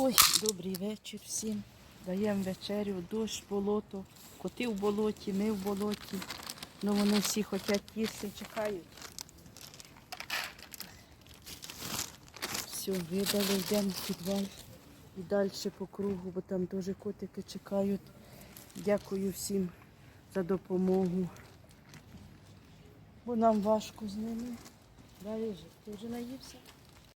Ой, добрий вечір всім. Даємо вечерю, дощ, болото, коти в болоті, ми в болоті. Ну вони всі хочуть їсти, чекають. Все, видали, йдемо в підвал і далі по кругу, бо там теж котики чекають. Дякую всім за допомогу. Бо нам важко з ними. Далі ж, ти вже наївся?